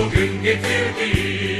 Bugün getirdi